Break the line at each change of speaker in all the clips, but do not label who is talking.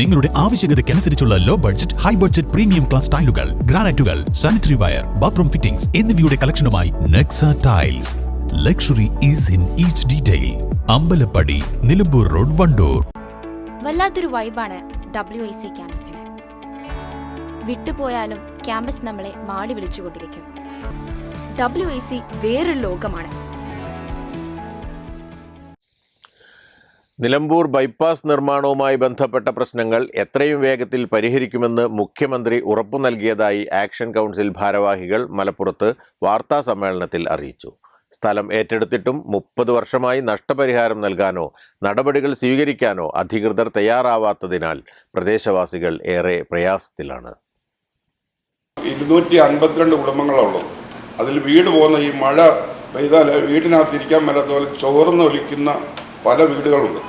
നിങ്ങളുടെ ആവശ്യകതയ്ക്കനുസരിച്ചുള്ള low budget high budget premium class ടൈലുകൾ ഗ്രാനൈറ്റുകൾ സാനിറ്ററി വയർ ബാത്റൂം ഫിറ്റിംഗ്സ് എന്നിവയുടെ കളക്ഷനുമായി Nexa tiles luxury is in each detail Ambalappadi Nilambur road Wandoor.
വല്ലാത്തൊരു വൈബാണ് W I C ക്യാമ്പസിന് വിട്ടുപോയാലും ക്യാമ്പസ് നമ്മളെ മാടി വിളിച്ചുകൊണ്ടിരിക്കും. ഡബ്ല്യു ഐ സി വേറൊരു ലോകമാണ്.
നിലമ്പൂർ ബൈപ്പാസ് നിർമ്മാണവുമായി ബന്ധപ്പെട്ട പ്രശ്നങ്ങൾ എത്രയും വേഗത്തിൽ പരിഹരിക്കുമെന്ന് മുഖ്യമന്ത്രി ഉറപ്പു നൽകിയതായി ആക്ഷൻ കൗൺസിൽ ഭാരവാഹികൾ മലപ്പുറത്ത് വാർത്താ സമ്മേളനത്തിൽ അറിയിച്ചു. സ്ഥലം ഏറ്റെടുത്തിട്ടും മുപ്പത് വർഷമായി നഷ്ടപരിഹാരം നൽകാനോ നടപടികൾ സ്വീകരിക്കാനോ അധികൃതർ തയ്യാറാവാത്തതിനാൽ പ്രദേശവാസികൾ ഏറെ പ്രയാസത്തിലാണ്.
ഇരുന്നൂറ്റി അൻപത്തിരണ്ട് കുടുംബങ്ങളുള്ളൂ അതിൽ വീട് പോകുന്ന ഈ മഴ പെയ്താൽ വീടിനകത്തിരിക്കാൻ മേലാത്ത പോലെ ചോർന്നൊലിക്കുന്ന പല വീടുകളുണ്ട്.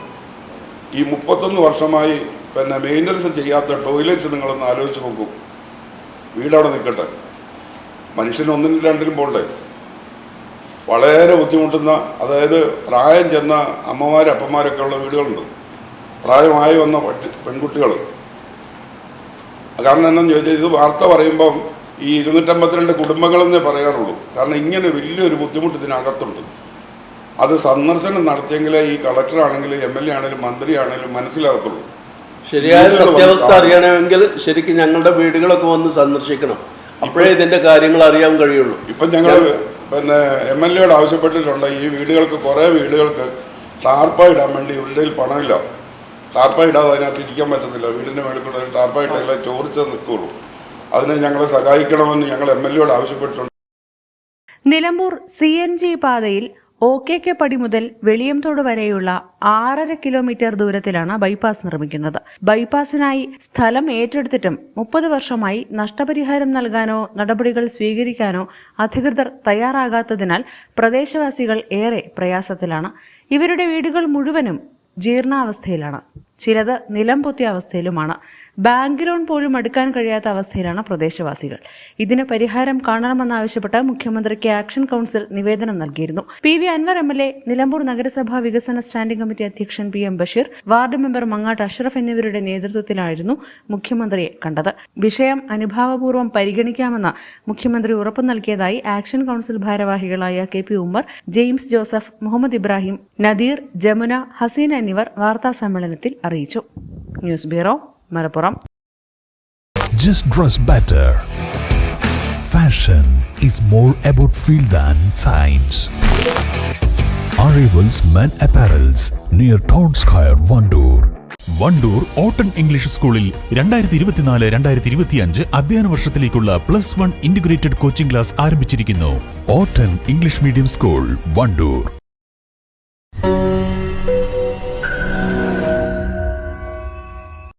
ഈ മുപ്പത്തൊന്ന് വർഷമായി പിന്നെ മെയിന്റനൻസ് ചെയ്യാത്ത ടോയ്ലറ്റ് നിങ്ങളൊന്ന് ആലോചിച്ച് നോക്കൂ. വീടവിടെ നിൽക്കട്ടെ. മനുഷ്യന് ഒന്നിനും രണ്ടിനും പോണ്ടേ. വളരെ ബുദ്ധിമുട്ടുന്ന അതായത് പ്രായം ചെന്ന അമ്മമാർ അപ്പന്മാരൊക്കെ ഉള്ള വീടുകളുണ്ട്. പ്രായമായി വന്ന പെൺകുട്ടികൾ കാരണം എന്നാന്ന് ചോദിച്ചാൽ ഇത് വാർത്ത പറയുമ്പം ഈ ഇരുന്നൂറ്റമ്പത്തിരണ്ട് കുടുംബങ്ങളെന്നേ പറയാറുള്ളൂ. കാരണം ഇങ്ങനെ വലിയൊരു ബുദ്ധിമുട്ട് ഇതിനകത്തുണ്ട്. അത് സന്ദർശനം നടത്തിയെങ്കിലേ ഈ കളക്ടർ ആണെങ്കിലും എം എൽ എ ആണെങ്കിലും മന്ത്രി ആണെങ്കിലും മനസ്സിലാകത്തുള്ളൂ.
ശരിയായ സത്യാവസ്ഥ അറിയണമെങ്കിൽ ശരിക്കും ഞങ്ങളുടെ വീടുകളൊക്കെ വന്ന് സന്ദർശിക്കണം. അപ്പോഴേ ഇതിന്റെ കാര്യങ്ങൾ അറിയാൻ കഴിയുള്ളൂ.
ഇപ്പം ഞങ്ങൾ പിന്നെ എം എൽ എയോട് ആവശ്യപ്പെട്ടിട്ടുണ്ട്. ഈ വീടുകൾക്ക് കുറേ വീടുകൾക്ക് ടാർപ്പ ഇടാൻ വേണ്ടി ഇവരുടെ പണമില്ല. ടാർപ്പ ഇടാതെ അതിനകത്ത് ഇരിക്കാൻ പറ്റത്തില്ല. വീടിന്റെ മേളിൽ കൂടെ ടാർപ്പ ഇട്ടാൽ ചോർച്ച നിൽക്കുള്ളൂ. അതിനെ ഞങ്ങളെ സഹായിക്കണമെന്ന് ഞങ്ങൾ എം എൽ എയോട് ആവശ്യപ്പെട്ടിട്ടുണ്ട്.
നിലമ്പൂർ സി എൻ ജി പാതയിൽ ഒ കെ കെ പടി മുതൽ വെളിയംതോട് വരെയുള്ള ആറര കിലോമീറ്റർ ദൂരത്തിലാണ് ബൈപ്പാസ് നിർമ്മിക്കുന്നത്. ബൈപ്പാസിനായി സ്ഥലം ഏറ്റെടുത്തിട്ടും മുപ്പത് വർഷമായി നഷ്ടപരിഹാരം നൽകാനോ നടപടികൾ സ്വീകരിക്കാനോ അധികൃതർ തയ്യാറാകാത്തതിനാൽ പ്രദേശവാസികൾ ഏറെ പ്രയാസത്തിലാണ്. ഇവരുടെ വീടുകൾ മുഴുവനും ജീർണാവസ്ഥയിലാണ്. ചിലത് നിലം പൊത്തിയ അവസ്ഥയിലുമാണ്. ബാങ്ക് ലോൺ പോലും എടുക്കാൻ കഴിയാത്ത അവസ്ഥയിലാണ് പ്രദേശവാസികൾ. ഇതിന് പരിഹാരം കാണണമെന്നാവശ്യപ്പെട്ട് മുഖ്യമന്ത്രിക്ക് ആക്ഷൻ കൗൺസിൽ നിവേദനം നൽകിയിരുന്നു. P V Anvar M L A Nilambur നഗരസഭാ വികസന സ്റ്റാൻഡിംഗ് കമ്മിറ്റി അധ്യക്ഷൻ P M Basheer ward member Mangattu Ashraf എന്നിവരുടെ നേതൃത്വത്തിലായിരുന്നു മുഖ്യമന്ത്രിയെ കണ്ടത്. വിഷയം അനുഭാവപൂർവം പരിഗണിക്കാമെന്ന് മുഖ്യമന്ത്രി ഉറപ്പു നൽകിയതായി ആക്ഷൻ കൗൺസിൽ ഭാരവാഹികളായ K P Ummer James Joseph Muhammad Ibrahim Nadeer Jamuna Haseena എന്നിവർ വാർത്താ സമ്മേളനത്തിൽ അറിയിച്ചു news bureau Malappuram
Just dress better. Fashion is more about feel than science. Arrivals Men Apparels near Town Square, Vandoor. Vandoor ഓട്ടൺ English സ്കൂളിൽ രണ്ടായിരത്തി ഇരുപത്തിനാല് രണ്ടായിരത്തി ഇരുപത്തിയഞ്ച് അധ്യയന വർഷത്തിലേക്കുള്ള plus one integrated coaching class ആരംഭിച്ചിരിക്കുന്നു ഓട്ടൺ ഇംഗ്ലീഷ് മീഡിയം സ്കൂൾ വണ്ടൂർ